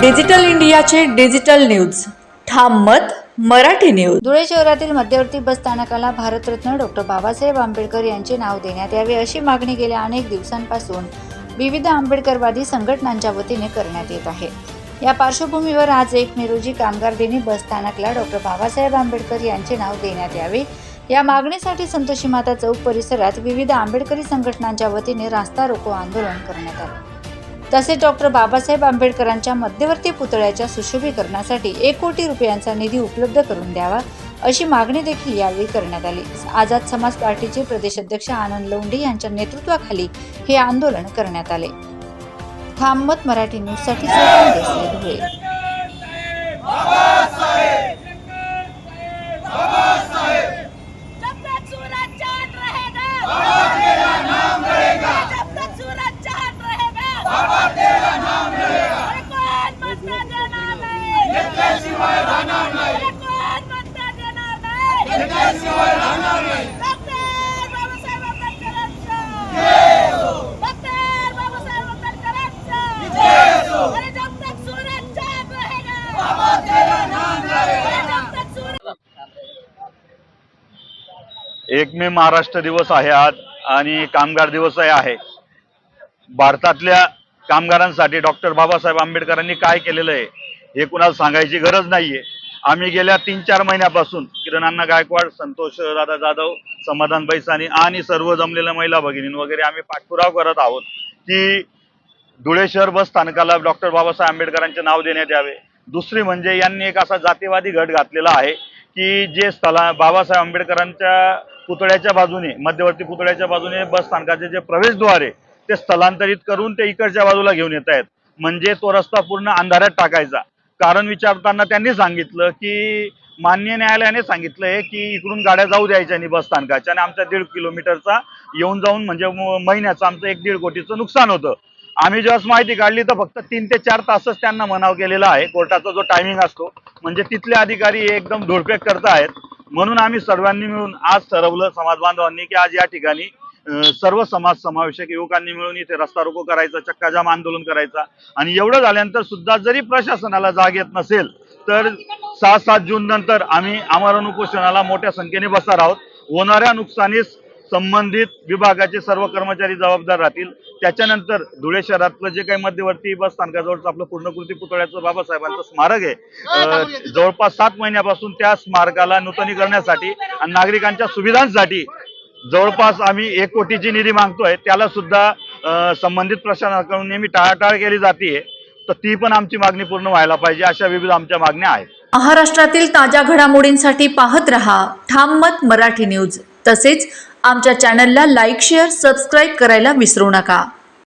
Digital इंडियाचे digital news. ठाम मत मराठी न्यूज. धुळे शहरातील मध्यवर्ती बस स्थानकाला भारतरत्न डॉक्टर बाबासाहेब आंबेडकर यांचे नाव देण्यात यावे अशी मागणी गेल्या अनेक दिवसांपासून विविध आंबेडकरवादी संघटनांच्या वतीने करण्यात येत आहे. या पार्श्वभूमीवर आज एक मे रोजी कामगार दिनी बस स्थानकला डॉक्टर बाबासाहेब आंबेडकर यांचे नाव देण्यात यावे. या मागणीसाठी संतोषी माता चौक परिसरात विविध आंबेडकरी संघटनांच्या वतीने रास्ता रोको आंदोलन करण्यात आले. तसेच डॉक्टर बाबासाहेब आंबेडकरांच्या मध्यवर्ती पुतळ्याच्या सुशोभीकरणासाठी एक कोटी रुपयांचा निधी उपलब्ध करून द्यावा अशी मागणी देखील यावेळी करण्यात आली. आझाद समाज पार्टीचे प्रदेशाध्यक्ष आनंद लोंढे यांच्या नेतृत्वाखाली हे आंदोलन करण्यात आले. थांबत मराठी न्यूजसाठी धुळे. एक मे महाराष्ट्र दिवस आहे आज आणि कामगार दिवसही आहे. भारतातल्या कामगारांसाठी डॉक्टर बाबासाहेब आंबेडकरांनी काय केलेलं आहे हे कुणाला सांगायची गरज नाहीये. आम्ही गेल्या तीन चार महिन्यापासून किरणांना गायकवाड संतोष दादा जाधव समाधान बैसानी आणि सर्व जमलेल्या महिला भगिनी वगैरे आम्ही पाठपुरावा करत आहोत की धुळे शहर बस स्थानकाला डॉक्टर बाबासाहेब आंबेडकरांचे नाव देण्यात यावे. दुसरी म्हणजे यांनी एक असा जातीवादी घट घातलेला आहे की जे स्थला बाबासाहेब आंबेडकरांच्या पुतळ्याच्या बाजूने मध्यवर्ती पुतळ्याच्या बाजूने बस स्थानकाचे जे प्रवेशद्वार आहे ते स्थलांतरित करून ते इकडच्या बाजूला घेऊन येत आहेत. म्हणजे तो रस्ता पूर्ण अंधारात टाकायचा. कारण विचारताना त्यांनी सांगितलं की मान्य न्यायालयाने सांगितलंय की इकडून गाड्या जाऊ द्यायच्या आणि बस स्थानकाच्या आणि आमच्या दीड किलोमीटरचा येऊन जाऊन म्हणजे महिन्याचं आमचं एक दीड कोटीचं नुकसान होतं. आम्ही जेव्हा माहिती काढली तर फक्त तीन ते चार तासच त्यांना मनाव केलेला आहे. कोर्टाचा जो टायमिंग असतो म्हणजे तिथले अधिकारी एकदम धोडपेक करतायत म्हणून आम्ही सर्वांनी मिळून आज ठरवलं समाज बांधवांनी की आज या ठिकाणी सर्व समाज समावेशक युवकांनी मिळून इथे रस्ता रोको करायचा चक्काजाम आंदोलन करायचा. आणि एवढं झाल्यानंतर सुद्धा जरी प्रशासनाला जाग येत नसेल तर सहा सात जून नंतर आम्ही आमरण उपोषणाला मोठ्या संख्येने बसणार आहोत. होणाऱ्या नुकसानीस संबंधित विभागाचे सर्व कर्मचारी जबाबदार राहतील. त्याच्यानंतर धुळे शहरातलं जे काही मध्यवर्ती बस स्थानकाजवळचं आपलं पूर्णकृती पुतळ्याचं बाबासाहेबांचं स्मारक आहे. जवळपास सात महिन्यापासून त्या स्मारकाला नूतनीकरणासाठी आणि नागरिकांच्या सुविधांसाठी जवळपास आम्ही एक कोटीची निधी मागतोय. त्याला सुद्धा संबंधित प्रशासनाकडून नेहमी टाळाटाळ केली जाते तर ती पण आमची मागणी पूर्ण व्हायला पाहिजे अशा विविध आमच्या मागण्या आहेत. महाराष्ट्रातील ताज्या घडामोडींसाठी पाहत रहा ठाम मत मराठी न्यूज. तसेच आमच्या चॅनलला लाईक शेअर सबस्क्राईब करायला विसरू नका.